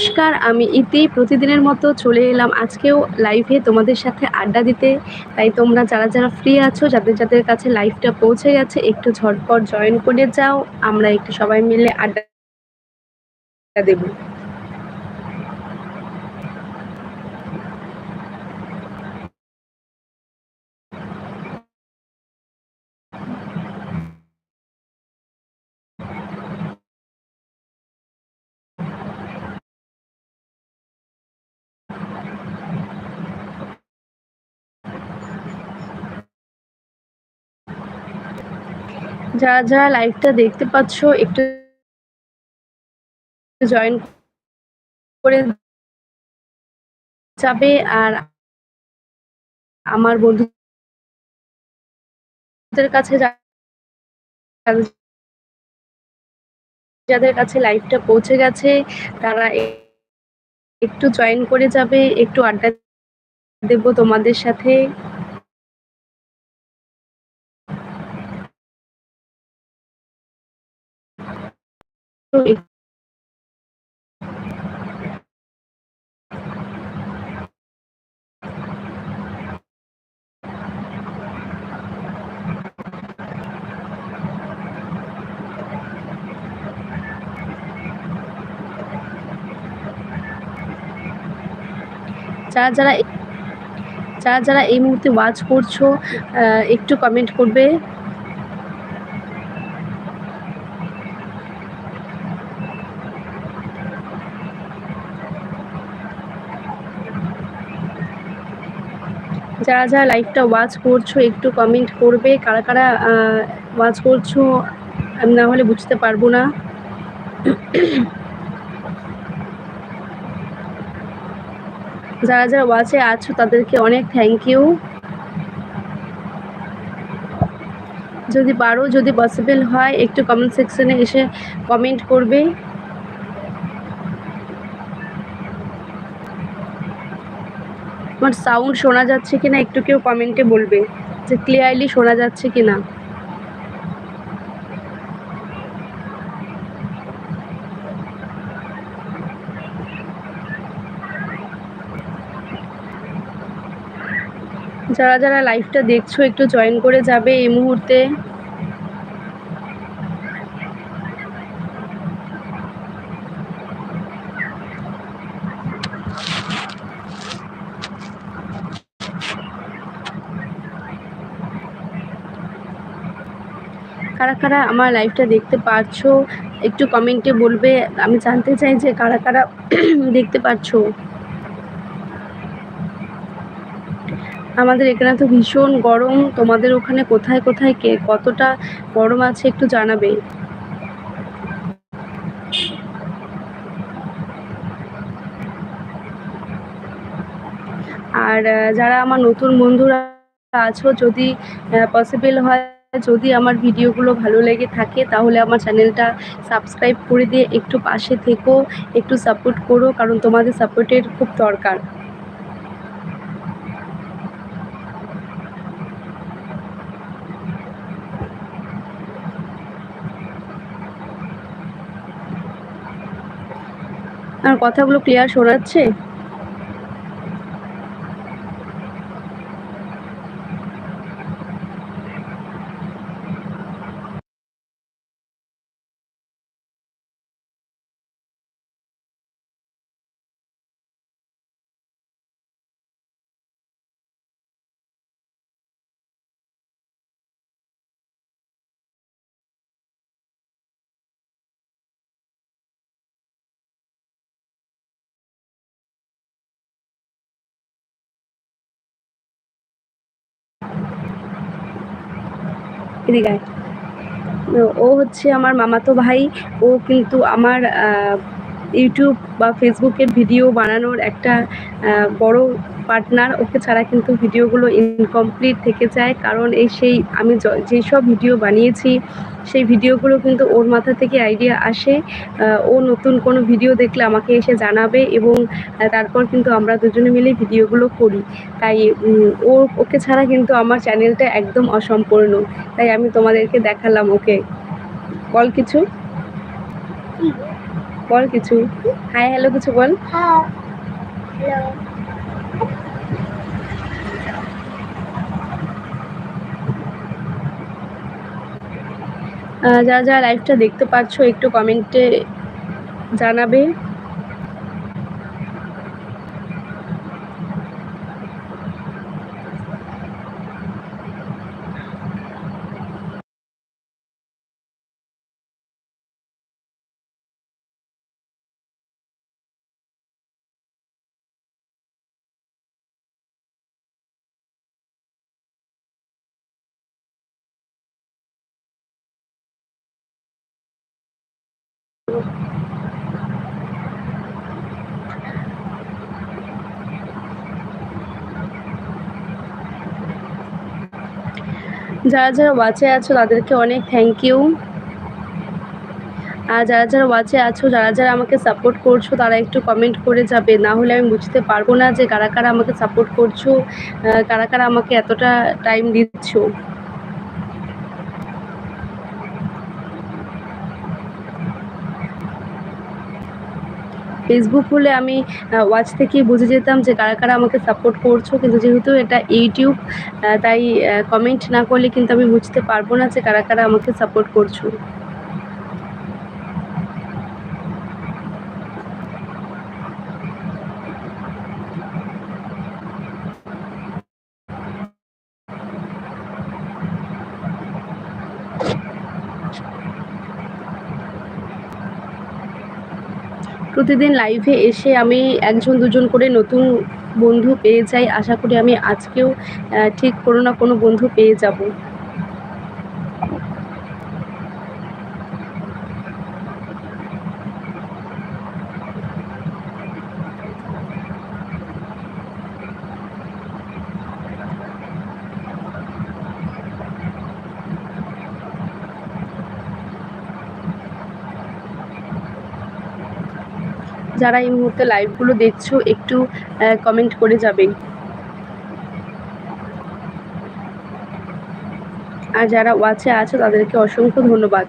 নমস্কার, আমি ইতি। প্রতিদিনের মতো চলে এলাম আজকেও লাইভে তোমাদের সাথে আড্ডা দিতে। তাই তোমরা যারা যারা ফ্রি আছো, যাদের যাদের কাছে লাইভটা পৌঁছে গেছে, একটু ঝটপট জয়েন করে যাও। আমরা একটু সবাই মিলে আড্ডা দেব। যারা যারা লাইভটা দেখতে পাচ্ছ, একটু জয়েন করে যাবে। আর আমার বন্ধুদের কাছে যাদের কাছে লাইভটা পৌঁছে গেছে, তারা একটু জয়েন করে যাবে। একটু আড্ডা দেব তোমাদের সাথে। যারা যারা যারা যারা এই মুহূর্তে ওয়াচ করছ একটু কমেন্ট করবে। যারা যারা লাইভটা ওয়াচ করছ, একটু কমেন্ট করবে। কারা কারা ওয়াচ করছ, আমি না হলে বুঝতে পারব না। যারা যারা ওয়াচে আছো, তাদেরকে অনেক থ্যাংক ইউ যদি পারো, যদি পসিবল হয়, একটু কমেন্ট সেকশনে এসে কমেন্ট করবে। আমার সাউন্ড শোনা যাচ্ছে কিনা একটু কেউ কমেন্টে বলবে যে ক্লিয়ারলি শোনা যাচ্ছে কিনা। যারা যারা লাইভটা দেখছ, একটু জয়েন করে যাবে এই মুহূর্তে। কারা কারা আমার লাইভটা দেখতে পারছ, একটু কমেন্টে বলবে। আমি জানতে চাই যে কারা কারা দেখতে পাচ্ছ আমাদের এখানে তো ভীষণ গরম, তোমাদের ওখানে কোথায় কোথায় কে কতটা গরম আছে একটু জানাবে। আর যারা আমার নতুন বন্ধুরা আছো, যদি পসিবল হয় যদি আমার ভিডিওগুলো ভালো লেগে থাকে, তাহলে আমার চ্যানেলটা সাবস্ক্রাইব করে দিয়ে একটু পাশে থেকো, একটু সাপোর্ট করো, কারণ তোমাদের সাপোর্টের খুব দরকার। আর কথাগুলো ক্লিয়ার শোনাচ্ছে? এদিকে ও হচ্ছে আমার মামাতো ভাই। ও কিন্তু আমার ইউটিউব বা ফেসবুকের ভিডিও বানানোর একটা বড় পার্টনার ওকে ছাড়া কিন্তু ভিডিওগুলো ইনকমপ্লিট থেকে যায়। কারণ এই সেই আমি যেসব ভিডিও বানিয়েছি, সেই ভিডিওগুলো কিন্তু ওর মাথা থেকে আইডিয়া আসে। ও নতুন কোনো ভিডিও দেখলে আমাকে এসে জানাবে এবং তারপর কিন্তু আমরা দুজনে মিলে ভিডিওগুলো করি। তাই ও, ওকে ছাড়া কিন্তু আমার চ্যানেলটা একদম অসম্পূর্ণ। তাই আমি তোমাদেরকে দেখালাম ওকে। বল কিছু। বল কিছু। হাই হ্যালো কিছু বল। হ্যাঁ হ্যালো যারা যারা লাইভটা দেখতে পাচ্ছ একটু কমেন্টে জানাবে। যারা যারা ওয়াচে আছো, তাদেরকে অনেক থ্যাংক ইউ আর যারা যারা ওয়াচে আছো, যারা যারা আমাকে সাপোর্ট করছ, তারা একটু কমেন্ট করে যাবে। না হলে আমি বুঝতে পারব না যে কারা কারা আমাকে সাপোর্ট করছ কারা কারা আমাকে এতটা টাইম দিচ্ছ। ফেসবুক হলে আমি ওয়াচ থেকেই বুঝে যেতাম যে কারা কারা আমাকে সাপোর্ট করছ। কিন্তু যেহেতু এটা ইউটিউব তাই কমেন্ট না করলে কিন্তু আমি বুঝতে পারব না যে কারা কারা আমাকে সাপোর্ট করছ। প্রতিদিন লাইভে এসে আমি একজন দুজন করে নতুন বন্ধু পেয়ে যাই। আশা করি আমি আজকেও ঠিক কোনো না কোনো বন্ধু পেয়ে যাব। যারা এই মুহূর্তে লাইভগুলো দেখছ, একটু কমেন্ট করে যাবে। আর যারা ওয়াচে আছে, তাদেরকে অসংখ্য ধন্যবাদ।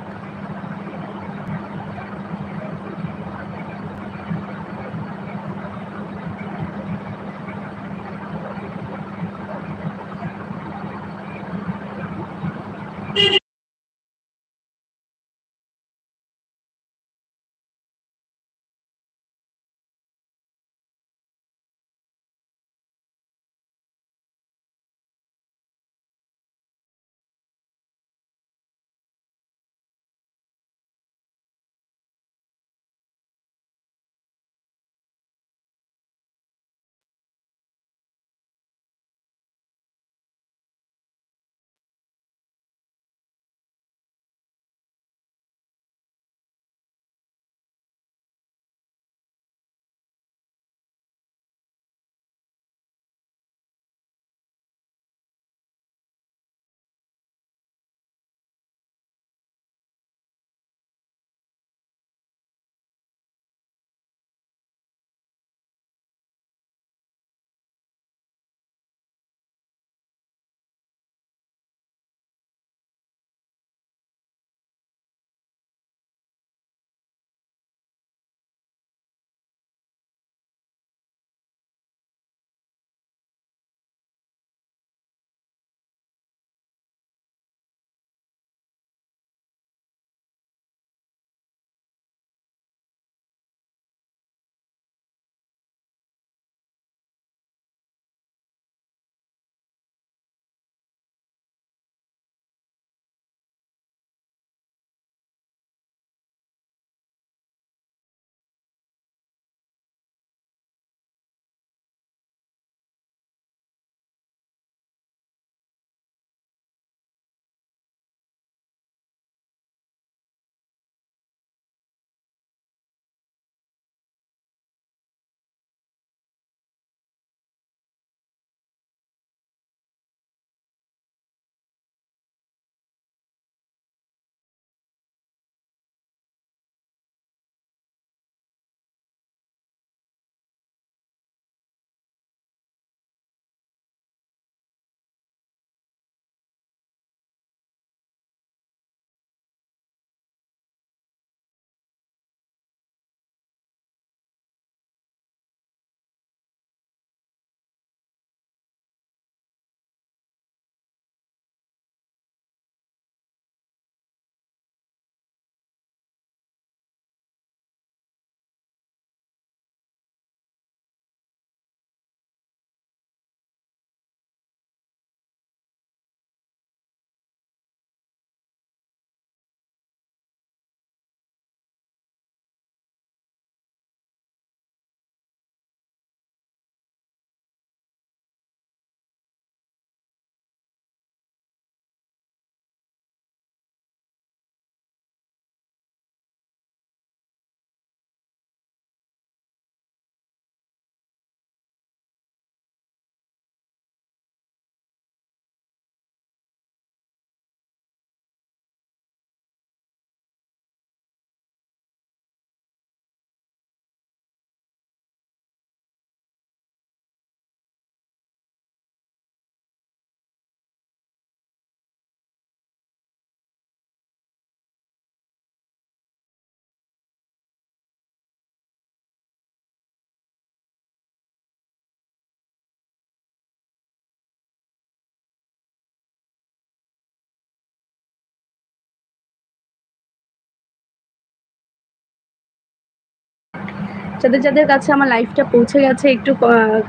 যাদের যাদের কাছে আমার লাইফটা পৌঁছে গেছে একটু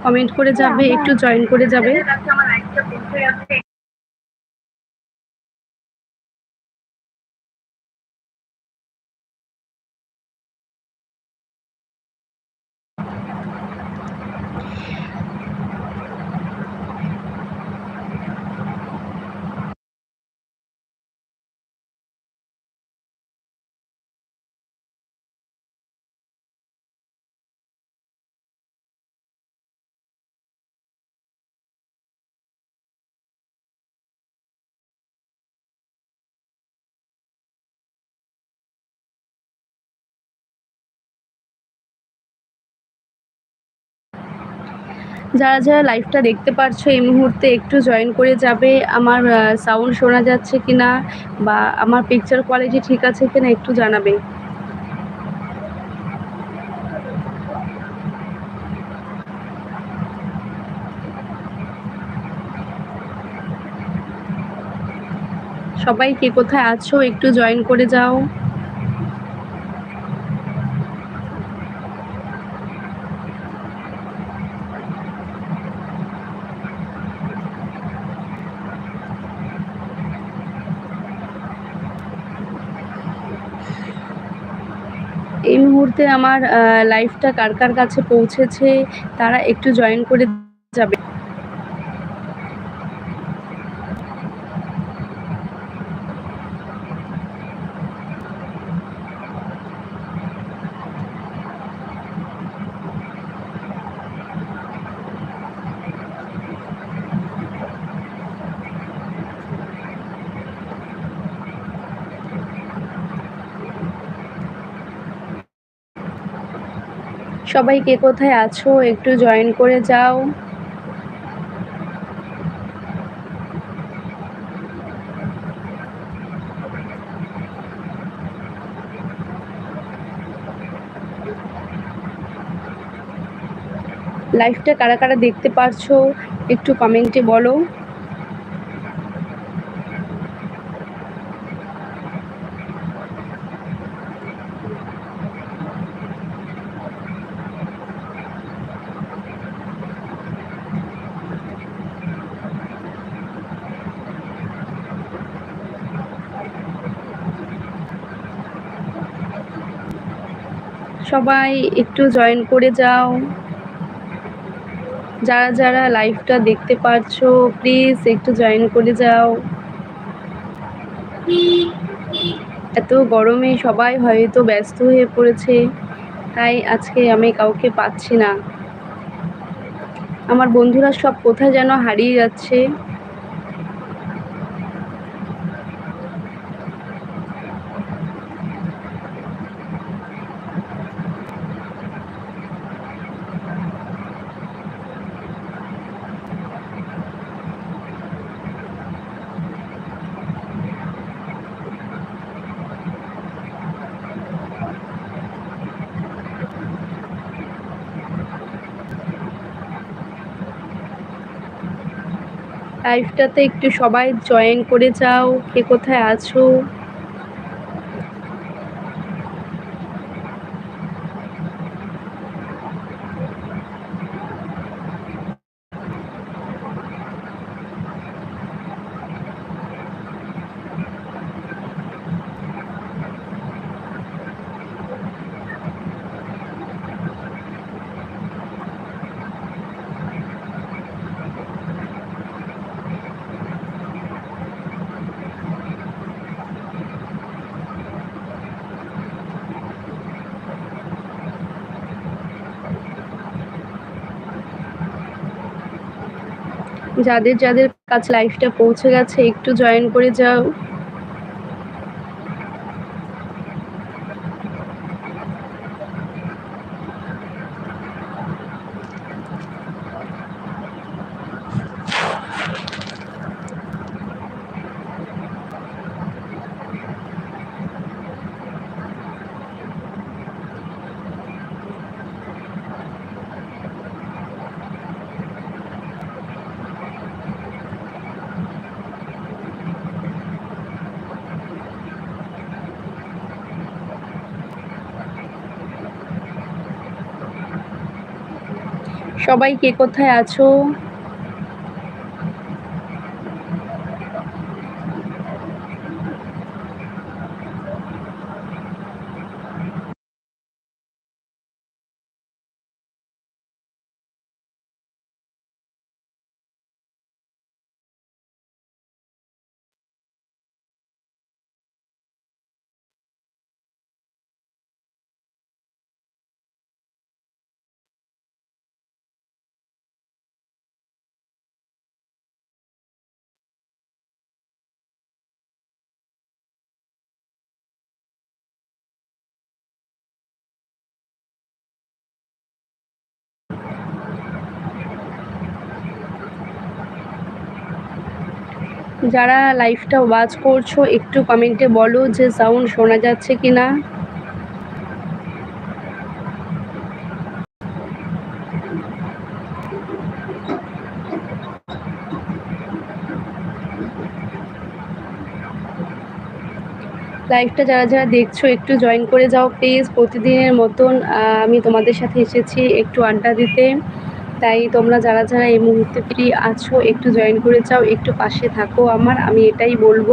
কমেন্ট করে যাবে একটু জয়েন করে যাবে। যারা যারা লাইভটা দেখতে পারছ, এই মুহূর্তে একটু জয়েন করে যাবে। আমার সাউন্ড শোনা যাচ্ছে কি না বা আমার পিকচার কোয়ালিটি ঠিক আছে কি না একটু জানাবে। সবাই কে কোথায় আছো, একটু জয়েন করে যাও এই মুহূর্তে আমার লাইফটা কার কার কাছে পৌঁছেছে তারা একটু জয়েন করে যাবে। সবাই কে কোথায় আছো? একটু জয়েন করে যাও। লাইফটা কারা কারা দেখতে পারছ, একটু কমেন্টে বলো। সবাই একটু জয়েন করে যাও। যারা যারা লাইভটা দেখতে পারছ প্লিজ একটু জয়েন করে যাও। এত গরমে সবাই হয়তো ব্যস্ত হয়ে পড়েছে, তাই আজকে আমি কাউকে পাচ্ছি না। আমার বন্ধুরা সব কোথায় যেন হারিয়ে যাচ্ছে। লাইভটাতে একটু সবাই জয়েন করে যাও কে কোথায় আছো? যাদের যাদের কাছে লাইফটা পৌঁছে গেছে একটু জয়েন করে যাও। সবাই কে কোথায় আছো? যারা লাইভটা ওয়াচ করছ, একটু কমেন্টে বলো যে সাউন্ড শোনা যাচ্ছে কি না লাইভটা যারা যারা দেখছ, একটু জয়েন করে যাও প্লিজ প্রতিদিনের মতন আমি তোমাদের সাথে এসেছি একটু আড্ডা দিতে। তাই তোমরা যারা যারা এই মুহূর্তে ফ্রি আছো, একটু জয়েন করে চাও একটু পাশে থাকো আমার, আমি এটাই বলব।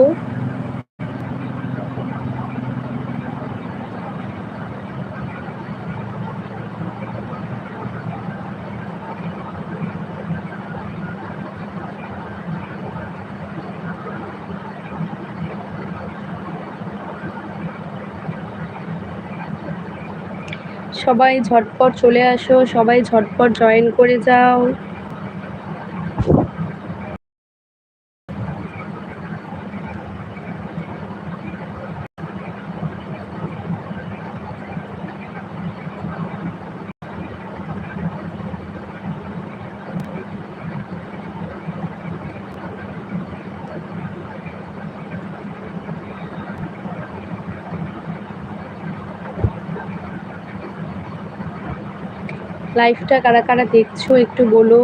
সবাই ঝটপট চলে আসো সবাই ঝটপট জয়েন করে যাও। লাইভটা কারা কারা দেখছ একটু বলো।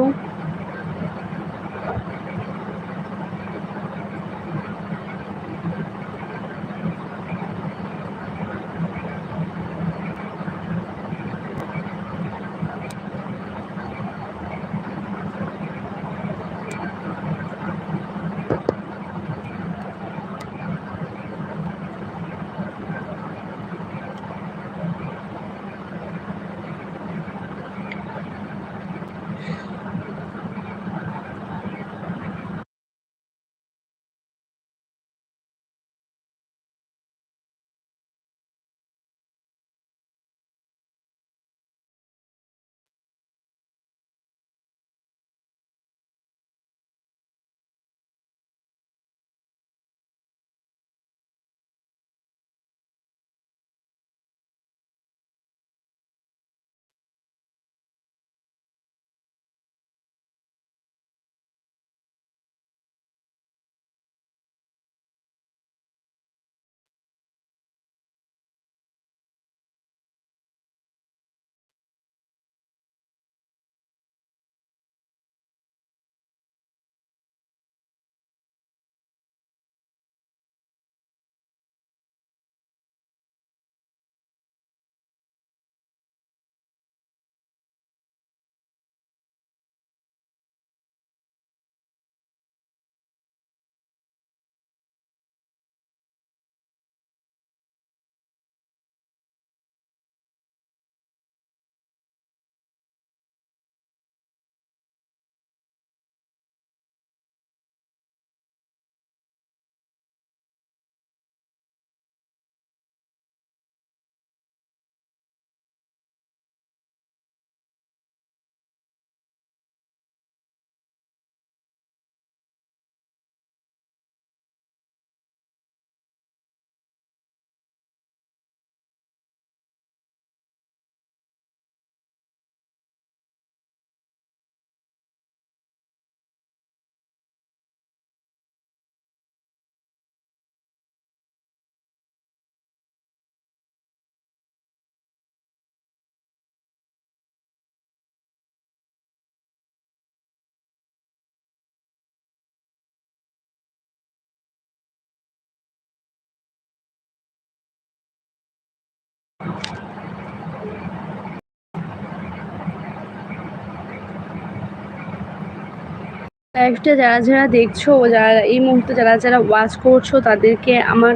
লাইভটা যারা যারা দেখছ, যারা এই মুহূর্তে যারা যারা ওয়াচ করছ, তাদেরকে আমার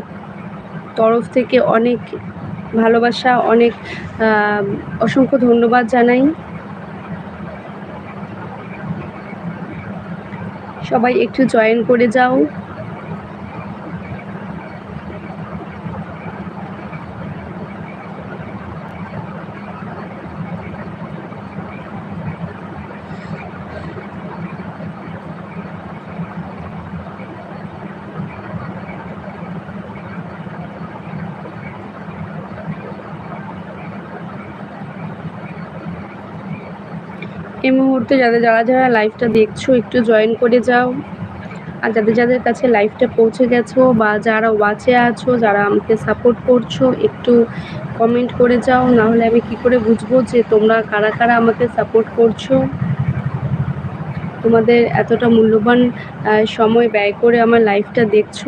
তরফ থেকে অনেক ভালোবাসা, অনেক অসংখ্য ধন্যবাদ জানাই। সবাই একটু জয়েন করে যাও এই মুহূর্তে যাদের যারা যারা লাইভটা দেখছ, একটু জয়েন করে যাও। আর যাদের যাদের কাছে লাইভটা পৌঁছে গেছো বা যারা ওয়াচে আছো, যারা আমাকে সাপোর্ট করছ, একটু কমেন্ট করে যাও। না হলে আমি কি করে বুঝব যে তোমরা কারা কারা আমাকে সাপোর্ট করছ? তোমাদের এতটা মূল্যবান সময় ব্যয় করে আমার লাইফটা দেখছ।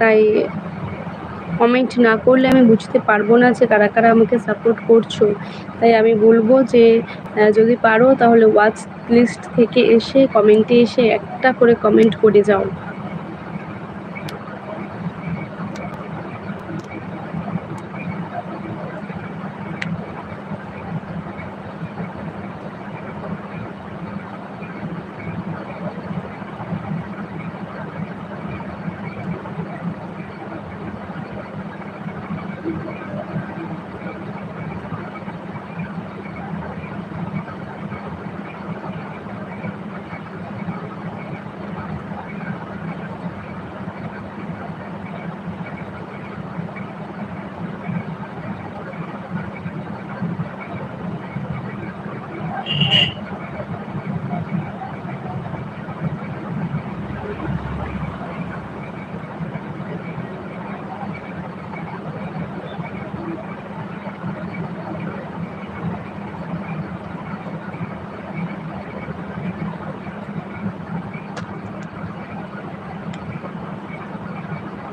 তাই কমেন্ট না করলে আমি বুঝতে পারব না যে কারা কারা আমাকে সাপোর্ট করছ। তাই আমি বলব যে যদি পারো তাহলে ওয়াচ লিস্ট থেকে এসে কমেন্টে এসে একটা করে কমেন্ট করে যাও।